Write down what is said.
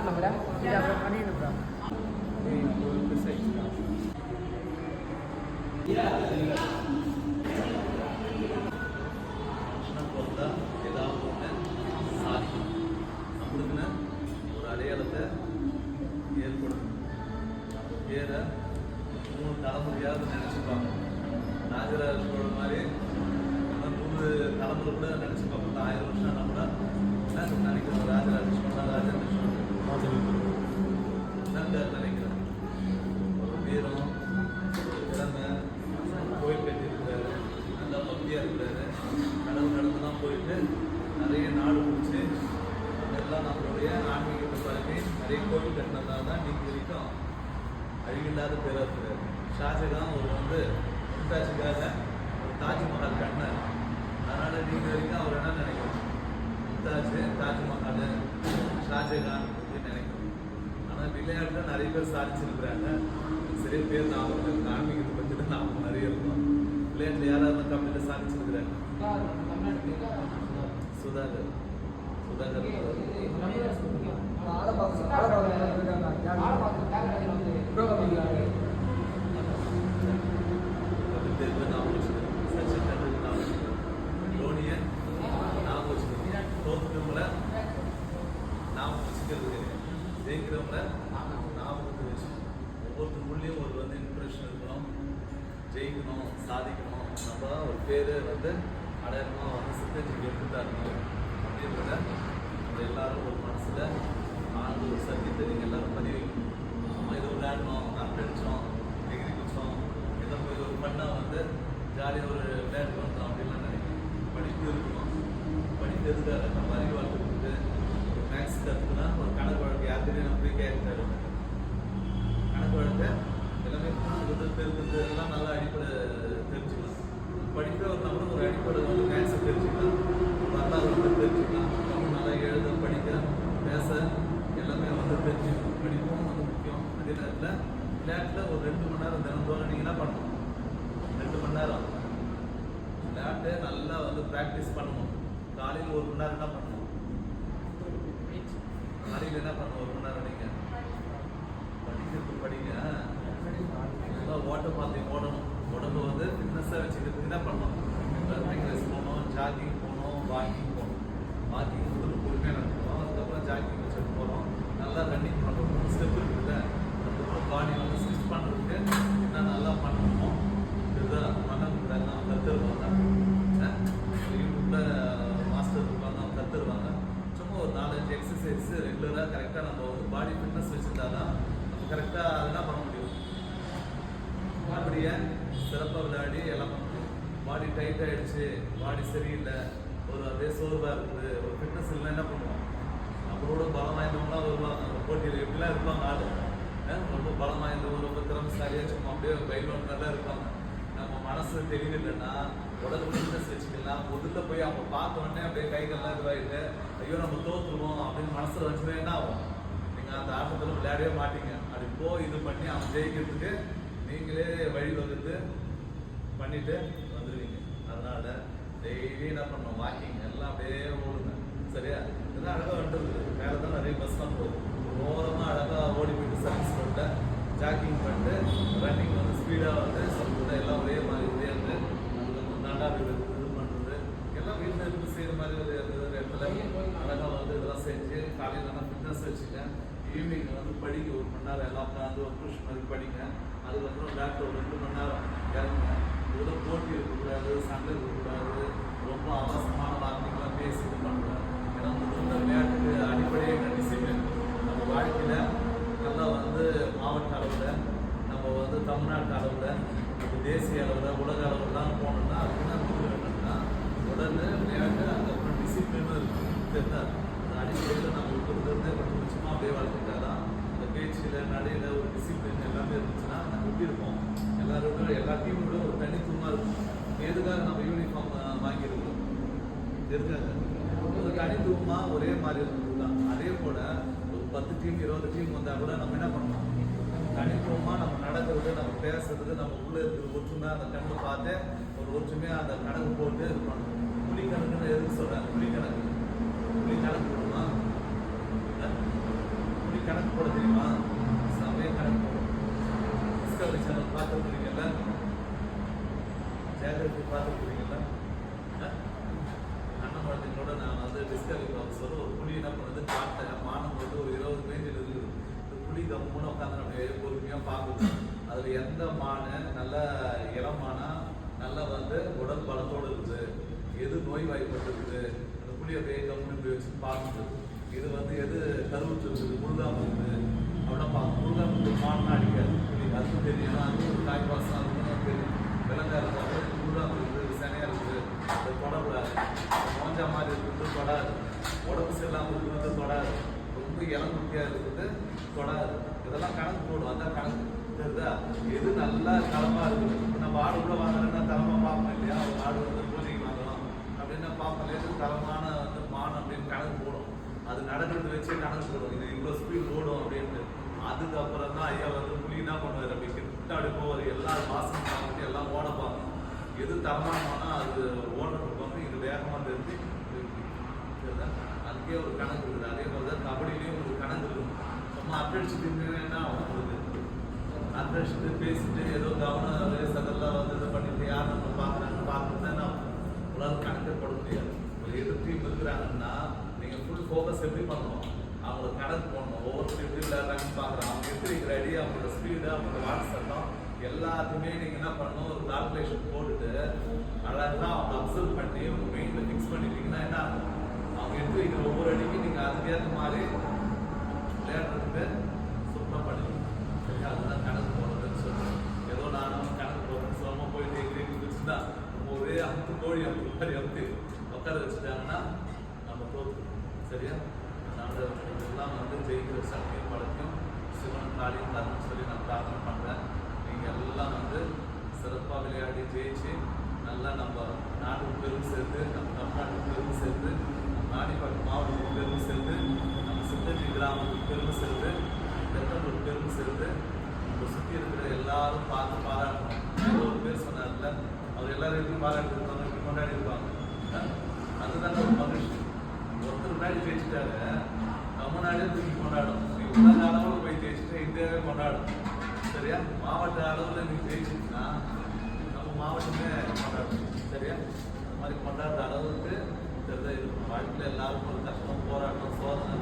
நம்மள இது அப்புறம் பிறந்தா ஏதாவது ஒரு அடையாளத்தை ஏற்படும் ஏற மூணு தலைமுறையாவது நினச்சிப்பாங்க ராஜராஜ சோழ மாதிரி இன்னும் நூறு தலைமுறை கூட நினச்சி பார்ப்போம் ஆயிரம் வருஷம் ஆனால் கூட நினைக்கிறோம் போயிட்டு நிறைய நாடு முடிச்சு அதெல்லாம் நம்மளுடைய ஆன்மீகத்தை பழகி நிறைய கோவில் கட்டினதால தான் இன்னைக்கு வரைக்கும் அழிவில்லாத பேராக இருக்கிறார் ஷாஜகான் ஒரு வந்து மும்தாஜுக்காக ஒரு தாஜ்மஹால் கட்டினார். அதனால் நீங்கள் வரைக்கும் அவர் என்ன நினைக்கிறோம் மும்தாஜ் தாஜ்மஹால் ஷாஜகான் அப்படின்னு நினைக்கிறோம் ஆனால் விளையாட்டில் நிறைய பேர் சாதிச்சிருக்கிறாங்க. சிறிய பேர் நாம் ஆன்மீகத்தை பற்றி தான் ஞாபகம் நிறைய இருக்கோம். விளையாட்டில் யாராவது கம்மியில் சாதிச்சிருக்கிறாங்க சுதாகர் சுதாகர். கபில் தேவ் சாதிக்கணும் நம்ம ஒரு பேர் வந்து அடையாளமாக வந்து சித்தஞ்சிக்கு எடுத்து தரணும் அப்படின்றத நம்ம எல்லாரும் ஒரு மனசில் ஆழ்ந்த ஒரு சத்தியத்தை நீங்கள் எல்லாரும் பதிவு நம்ம இது விளையாடணும் அரட்டடிச்சோம் டிகிரி குடித்தோம் இதை போய் ஒரு பண்ணால் வந்து ஜாலியாக ஒரு விளையாட்டு வந்தோம் அப்படின்லாம் நினைக்கணும் படிப்பு இருக்கணும். படிப்பு எதுக்காக? நம்ம அறிவு வளர்த்துக்கிட்டு ஒரு மேக்ஸ் கற்றுக்குனா ஒரு கணக்கு வழக்கு யாருக்குமே நம்ம போய் கேட்க கணக்கு வழக்கு எல்லாமே புரிஞ்சுக்கிறது பெருக்கிறது எல்லாம் நல்லா அடிப்படை தெரிஞ்சுக்கலாம் படிப்பே ஒரு நம்மளும் ஒரு அடிப்படை வந்து மேக்ஸை தெரிஞ்சுக்கலாம் வரலாறு வந்து தெரிஞ்சுக்கலாம் தமிழ் நல்லா எழுத படிக்க பேச எல்லாமே வந்து தெரிஞ்சுக்கணும் படிப்பும் வந்து முக்கியம் அதே நேரத்தில் ஒரு ரெண்டு மணி நேரம் தினந்தோறும் நீங்கள் என்ன பண்ணணும்? ரெண்டு மணி நேரம். விளையாட்டு நல்லா வந்து ப்ராக்டிஸ் பண்ணணும். காலையில் ஒரு மணி நேரம் என்ன பண்ணணும்? காலையில் என்ன பண்ணணும் ஒரு மணி நேரம் நீங்கள் படிக்கிறது படிங்க நல்லா ஓட்ட பார்த்தீங்க ஓடணும். உடம்பு வந்து ஃபிட்னஸாக வச்சுக்கிறதுக்கு என்ன பண்ணணும்? ரன்னிங் ரேஸ் போகணும் ஜாகிங் போகணும் வாக்கிங் போகணும் வாக்கிங் முதல்ல பொறுமையாக நடக்கணும் அதுக்கப்புறம் ஜாகிங் வச்சுட்டு போகிறோம் நல்லா ரன்னிங் பண்ணுறோம் மூணு ஸ்டெப் இருக்குல்ல அதுக்கப்புறம் பாடி வந்து ஸ்டிச் பண்ணுறதுக்கு என்ன நல்லா பண்ணணுமோ இதுதான் பண்ண நான் கற்றுருவாங்க யூடியூப்பில் மாஸ்டர் இருப்பாங்க அவங்க கற்றுருவாங்க சும்மா ஒரு நாலஞ்சு எக்ஸசைஸ் ரெகுலராக கரெக்டாக நம்ம வந்து பாடி ஃபிட்னஸ் வச்சுருந்தா தான் நம்ம கரெக்டாக அதெல்லாம் பண்ண முடியும் ஏன் சிறப்பாக விளையாடி எல்லாம் பாடி டைட் ஆகிடுச்சு பாடி சரியில்லை. ஒரு அப்படியே சோர்வாக இருக்குது. ஒரு ஃபிட்னஸ் இல்லை என்ன பண்ணுவோம்? நம்மளோட பலம் வாய்ந்தவங்களாம் வருவாங்க போட்டியில் எப்படிலாம் இருப்பாங்க ஆளு? ரொம்ப பலம் வாய்ந்தவங்க ரொம்ப திறமைசாலியாக சும்மா அப்படியே பயிலோடு நல்லா இருப்பாங்க. நம்ம மனசு தெளிவில்லைன்னா உடல் ஃபிட்னஸ் வச்சுக்கலாம். முதல்ல போய் அவங்க பார்த்த உடனே அப்படியே கைகள்லாம் இதுவாகிட்டு ஐயோ நம்ம தோற்றுருவோம் அப்படின்னு மனசில் வச்சுதான் என்ன ஆகும்? நீங்கள் அந்த ஆட்டத்தில் விளையாடவே மாட்டீங்க. அப்படி போய் இது பண்ணி அவன் ஜெயிக்கிறதுக்கு நீங்களே பண்ணிட்டு வந்துடுவீங்க அதனால டெய்லி என்ன பண்ணணும் வாக்கிங் எல்லாம் அப்படியே ஓடுங்க. சரியா? இதெல்லாம் அழகாக வந்துருது மேலே தான் நிறைய பஸ்லாம் போகுது. ஓரமாக அழகாக ஓடி போயிட்டு சர்வீஸ் பண்ணிட்டு ஜாக்கிங் பண்ணிட்டு ரன்னிங் வந்து ஸ்பீடாக வந்து சொல்லிட்டு எல்லாம் ஒரே மாதிரி உயர்ந்து வந்து நல்லா இது பண்ணுறது எல்லாம் வீட்டில் இருந்து செய்கிற மாதிரி ஒரு இடத்துல அழகாக வந்து இதெல்லாம் செஞ்சு காலையில் நல்லா ஃபிட்னஸ் வச்சுக்கேன் ஈவினிங் வந்து படிக்க ஒரு மணி நேரம் எல்லாம் உட்காந்து ஒரு டியூஷன் மாதிரி படிங்க. அதுக்கப்புறம் டாக்டர் ஒரு ரெண்டு மணி நேரம் இறங்குங்க. இதில் போட்டி இருக்கக்கூடாது சண்டை இருக்கக்கூடாது ரொம்ப அவசரமான வார்த்தைகளாக பேசி இது பண்ணுறேன் ஏன்னா முதல்ல விளையாட்டுக்கு அடிப்படையே டிசிப்ளின் நம்ம வாழ்க்கையில் நல்லா வந்து மாவட்ட அளவில் நம்ம வந்து தமிழ்நாட்டு அளவில் தேசிய அளவில் உலக அளவுலாம் போனோம்னா அதுக்கு என்ன முடிவு என்னன்னா உடனே விளையாட்டு அதுக்கப்புறம் டிசிப்ளினும் இருக்கும். தெரியுதா? அந்த அடிப்படையில் நம்ம இருக்கிறது கொஞ்சம் கொஞ்சமாக அப்படியே வளர்த்துட்டாதான் அந்த பேச்சில் நடையில் ஒரு டிசிப்ளின் எல்லாமே இருந்துச்சுன்னா நம்ம எப்படி இருப்போம்? எல்லாரும் எல்லா டீமும் ஒரு எதுக்காக நம்ம யூனிஃபார்ம் வாங்கியிருக்கோம்? இருக்காங்க ஒரு தனித்துவமாக ஒரே மாதிரி இருந்தது தான் அதே போல் ஒரு பத்து டீம் இருபது டீம் வந்தால் கூட நம்ம என்ன பண்ணணும்? தனித்துவமாக நம்ம நடக்கிறது நம்ம பேசுறது நம்ம உள்ளே இருக்கிற ஒற்றுமை அந்த கண்ணை பார்த்து ஒரு ஒற்றுமையாக அந்த கணக்கு போட்டு இது பண்ணணும் புலி கணக்குன்னு எதுக்கு சொல்கிறாங்க புலி கணக்கு புலி கணக்கு போடுமா கணக்கு போட தெரியுமா? செமையா கணக்கு போடும். டிஸ்கவரி சேனல் பார்த்துருக்கீங்கல்ல? ஜெயலலிதா பார்த்துருக்குறீங்களா அண்ணன் குழந்தைங்களோட நான் வந்து டிஸ்கவரி சொல்ல ஒரு புலி என்ன பண்ணுறது பார்த்தேன் மானம் வந்து ஒரு இருபது மேஞ்சில் இருக்குது இந்த புளி கம்முன்னு உட்காந்து நம்ம பொறுமையாக பார்க்கணும். அதில் எந்த மானை நல்ல இளமானா நல்லா வந்து உடல் பலத்தோடு இருக்குது. எது நோய் வாய்ப்பட்டுருக்குது அந்த புளியை அப்படியே கம்முன்னு போய் வச்சு பார்க்குது இது வந்து எது கருவுற்று இருக்குது? முழுகாம இருக்குது. அப்படின்னா பார்க்கணும். முழுகாம இருக்குது மான்னா புலி அதுவும் தெரியும் அது ஒரு காய்ப்பாசம் அதுவும் தெரியும் விலங்கா இருந்தாலும் முழுகாம இருக்குது சனையா இருக்குது அது தொடக்கூடாது மோஞ்சா மாதிரி இருக்கிறது தொடாது உடம்பு சரியில்லாமல் இருக்கிறது தொடாது ரொம்ப இளங்குட்டியாக இருக்கிறது தொடாது. இதெல்லாம் கணக்கு போடும் அதான் கணக்கு. தெரியுதா எது நல்லா தரமா இருக்கும் இப்ப நம்ம ஆடு கூட வாங்குறோம்னா தரமா பார்ப்போம் இல்லையா? ஒரு ஆடு வந்து பூஜைக்கு வாங்குறோம் அப்படின்னு பார்ப்போம்? எது தரமான வந்து மான் அப்படின்னு கணக்கு போடும். அது நடக்கிறது வச்சே கணக்கு போடும். இது இவ்வளோ ஸ்பீட் ஓடும் அப்படின்ட்டு. அதுக்கப்புறம் தான் ஐயா வந்து புலி என்ன பண்ணுவார். அப்படி கிட்ட அப்படி போவார். எல்லா மாசம் பார்த்துட்டு எல்லாம் ஓட பார்ப்போம் எது தரமானோன்னா அது ஓடுறதுக்கு வந்து இது வேகமாக தெரிஞ்சு அதுக்கே ஒரு கணக்கு இருக்குது. அதே மாதிரி தான் கபடியிலையும் ஒரு கணக்கு இருக்கும் சும்மா அட்டடிச்சு தின்னா உங்களுக்கு அட்ரஸ்ட்டு பேசிட்டு ஏதோ கவனம் ரேஸ் அதெல்லாம் வந்து இது பண்ணிட்டு யார் நம்ம பார்க்குறாங்க பார்த்துட்டு தான் உங்களால் கணக்கே போட முடியாது ஒரு எதிர் டீம் இருக்கிறாங்கன்னா நீங்கள் ஃபுல் ஃபோக்கஸ் எப்படி பண்ணணும் அவங்களுக்கு கணக்கு போடணும் ஒவ்வொரு எப்படி விளையாடுறாங்கன்னு பார்க்குறோம் அவங்க எப்படி இருக்கிற ஐடியா அவங்களோட ஸ்பீடு அவங்களோட வாட்ஸ் சட்டம் எல்லாத்தையுமே நீங்கள் என்ன பண்ணணும் ஒரு கால்குலேஷன் போட்டுட்டு அழகாக அவங்க அப்சர்வ் பண்ணி உங்கள் மெயினில் ஃபிக்ஸ் பண்ணிட்டீங்கன்னா என்ன ஆகும் அவங்க எடுத்து வைக்கிற ஒவ்வொரு அடிக்கும் நீங்கள் அதுக்கேற்ற மாதிரி விளையாடுறதுக்கு சூப்பராக பண்ணிக்கலாம் சரி அதுதான் கணக்கு போகிறதுன்னு சொல்லுவேன் ஏதோ நானும் கணக்கு போடுறேன்னு சொல்லாமல் போயிட்டு எங்கே குதிச்சுட்டா நம்ம ஒரே அமுத்து கோழி அமுத்து மாதிரி அமுத்து உட்கார வச்சுட்டாங்கன்னா நம்ம தோற்று சரியா? அதனால இதெல்லாம் வந்து ஜெயிக்கிற சக்தியும் பழக்கம் சிவன் காளியும் தரணும்னு சொல்லி நான் பிரார்த்தனை பண்ணுறேன் நீங்கள் எல்லாம் வந்து சிறப்பாக விளையாடி ஜெயிச்சு நல்லா நம்ம நாட்டுக்கு பெரும் சேர்த்து நம்ம தமிழ்நாட்டுக்கு பெரும் சேர்த்து நம்ம நாடிப்பாட்டு மாவட்டத்துக்கு பெரும் சேர்த்து நம்ம சித்தஞ்சி கிராமத்துக்கு பெருமை சேர்த்து பெத்தவங்களுக்கு பெருமை சேர்ந்து இப்போ சுற்றி இருக்கிற எல்லாரும் பார்த்து பாராட்டணும். ஒரு பேர் சொன்னார்ல அவர் எல்லாரையும் எப்படி பாராட்டி இருப்பாங்க எப்படி கொண்டாடி இருப்பாங்க. அதுதான் ஒரு மகிழ்ச்சி. ஒருத்தர் முன்னாடி ஜெயிச்சுட்டாரு தமிழ்நாடே தூக்கி கொண்டாடும் உலக அளவில் போய் ஜெயிச்சுட்டு இந்தியாவே கொண்டாடும் சரியா? மாவட்ட அளவில் நீ ஜெயிச்சிட்டுனா நம்ம மாவட்டமே கொண்டாடும் சரியா? இந்த மாதிரி கொண்டாடுற அளவுக்கு தெரிஞ்ச இருக்கும் வாழ்க்கையில் எல்லாருக்கும் ஒரு கஷ்டம் போராட்டம் சோதனை.